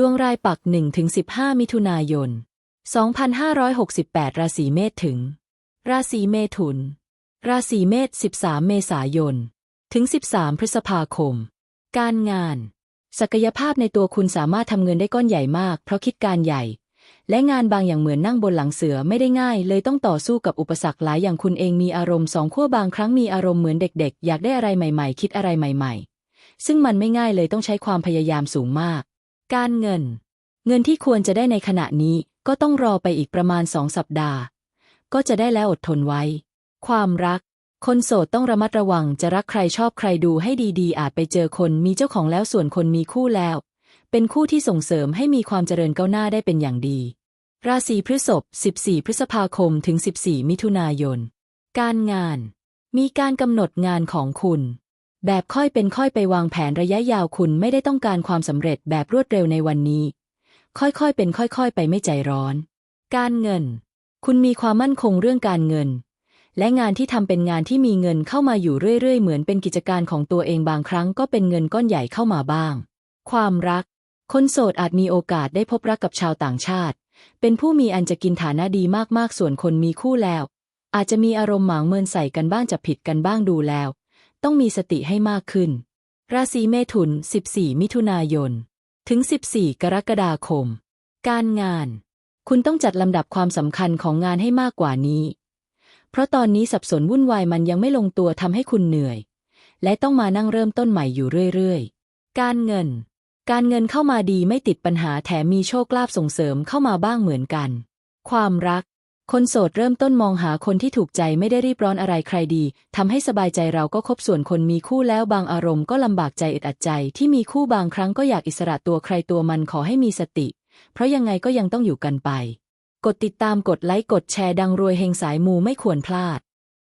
ดวงรายปัก1-15 มิถุนายน 2568 ราศีเมษถึง ราศีเมถุน ราศีเมษ 13 เมษายน ถึง 13 พฤษภาคม การงาน ศักยภาพในตัวคุณสามารถทำเงินได้ก้อนใหญ่มาก เพราะคิดการใหญ่ และงานบางอย่างเหมือนนั่งบนหลังเสือไม่ได้ง่าย เลยต้องต่อสู้กับอุปสรรคหลายอย่างคุณเองมีอารมณ์สองขั้วบางครั้งมีอารมณ์เหมือนเด็ก ๆ อยากได้อะไรใหม่ ๆ คิดอะไรใหม่ ๆ ซึ่งมันไม่ง่ายเลยต้องใช้ความพยายามสูงมาก การเงิน เงินที่ควรจะได้ในขณะนี้ก็ต้องรอไปอีกประมาณสองสัปดาห์ ก็จะได้แล้วอดทนไว้ ความรัก คนโสดต้องระมัดระวังจะรักใครชอบใครดูให้ดีๆ อาจไปเจอคนมีเจ้าของแล้วส่วนคนมีคู่แล้ว เป็นคู่ที่ส่งเสริมให้มีความเจริญก้าวหน้าได้เป็นอย่างดี ราศีพฤษภ 14 พฤษภาคมถึง 14 มิถุนายน การงาน มีการกำหนดงานของคุณ แบบค่อยเป็นค่อยไปวางแผนระยะยาวคุณไม่ได้ต้องการความสำเร็จแบบรวดเร็วในวันนี้ ค่อยๆเป็นค่อยๆ ไปไม่ใจร้อน การเงิน คุณมีความมั่นคงเรื่องการเงิน และงานที่ทำเป็นงานที่มีเงินเข้ามาอยู่เรื่อยๆ เหมือนเป็นกิจการของตัวเองบางครั้งก็เป็นเงินก้อนใหญ่เข้ามาบ้าง ความรัก คนโสดอาจมีโอกาสได้พบรักกับชาวต่างชาติ เป็นผู้มีอันจะกินฐานะดีมากๆ ส่วนคนมีคู่แล้ว อาจจะมีอารมณ์หมางเมินใส่กันบ้างจะผิดกันบ้างดูแล้ว ต้องมีสติให้มากขึ้น ราศีเมถุน 14 มิถุนายน ถึง 14 กรกฎาคม การงาน คุณต้องจัดลำดับความสำคัญของงานให้มากกว่านี้ เพราะตอนนี้สับสนวุ่นวายมันยังไม่ลงตัวทำให้คุณเหนื่อย และต้องมานั่งเริ่มต้นใหม่อยู่เรื่อยๆ การเงิน การเงินเข้ามาดีไม่ติดปัญหาแถมมีโชคลาภส่งเสริมเข้ามาบ้างเหมือนกัน ความรัก คนโสดเริ่มต้นมองหาคนที่ถูกใจไม่ได้รีบร้อนอะไรใครดีทำให้สบายใจเราก็คบส่วนคนมีคู่แล้วบางอารมณ์ก็ลำบากใจอึดอัดใจที่มีคู่บางครั้งก็อยากอิสระตัวใครตัวมันขอให้มีสติ เพราะยังไงก็ยังต้องอยู่กันไป กดติดตามกดไลค์กดแชร์ดังรวยเฮงสายมูไม่ควรพลาด